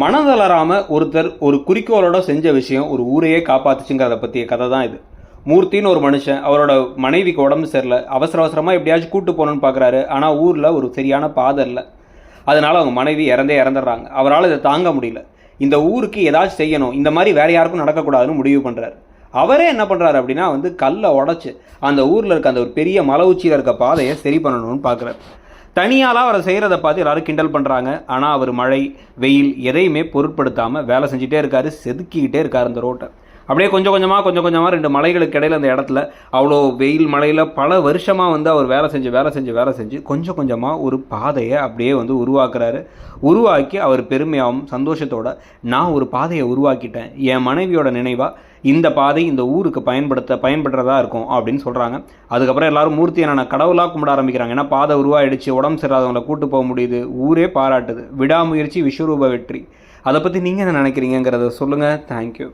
மனதளராம ஒருத்தர் ஒரு குறிக்கோளோட செஞ்ச விஷயம் ஒரு ஊரையே காப்பாத்துச்சுங்கிறத பற்றிய கதை தான் இது. மூர்த்தின்னு ஒரு மனுஷன் அவரோட மனைவிக்கு உடம்பு சரியில்லை. அவசர அவசரமாக எப்படியாச்சும் கூட்டு போகணும்னு பார்க்குறாரு ஆனால் ஊரில் ஒரு சரியான பாதை இல்லை. அதனால அவங்க மனைவி இறந்தே இறந்துடுறாங்க. அவரால் இதை தாங்க முடியல. இந்த ஊருக்கு ஏதாச்சும் செய்யணும். இந்த மாதிரி வேற யாருக்கும் நடக்கக்கூடாதுன்னு முடிவு பண்ணுறாரு அவரே என்ன பண்ணுறாரு அப்படின்னா வந்து கல்லை உடச்சி அந்த ஊரில் இருக்க அந்த ஒரு பெரிய மலை உச்சியில் இருக்க பாதையை சரி பண்ணணும்னு பார்க்குறாரு தனியாலாம் அவரை செய்கிறத பார்த்து எல்லாரும் கிண்டல் பண்ணுறாங்க ஆனால் அவர் மழை வெயில் எதையுமே பொருட்படுத்தாமல் வேலை செஞ்சுட்டே இருக்காரு செதுக்கிக்கிட்டே இருக்கார் இந்த ரோட்டை. அப்படியே கொஞ்சம் கொஞ்சமாக கொஞ்சம் கொஞ்சமாக ரெண்டு மலைகளுக்கு இடையில் அந்த இடத்துல அவ்வளோ வெயில் மலையில் பல வருஷமாக வந்து அவர் வேலை செஞ்சு வேலை செஞ்சு வேலை செஞ்சு கொஞ்சம் கொஞ்சமாக ஒரு பாதையை அப்படியே வந்து உருவாக்குறாரு. உருவாக்கி அவர் பெருமையாகவும் சந்தோஷத்தோட நான் ஒரு பாதையை உருவாக்கிட்டேன். என் மனைவியோட நினைவாக இந்த பாதை இந்த ஊருக்கு பயன்படுத்த பயன்படுறதா இருக்கும் அப்படின்னு சொல்கிறாங்க அதுக்கப்புறம் எல்லாரும் மூர்த்தி நான் கடவுளாக கும்பிட ஆரம்பிக்கிறாங்க. ஏன்னா பாதை உருவாயிடுச்சு. உடம்பு சரியாதவங்களை கூட்டு போக முடியுது. ஊரே பாராட்டுது. விடாமுயற்சி விஸ்வரூப வெற்றி. அதை பற்றி நீங்கள் என்ன நினைக்கிறீங்கிறத சொல்லுங்கள் தேங்க்யூ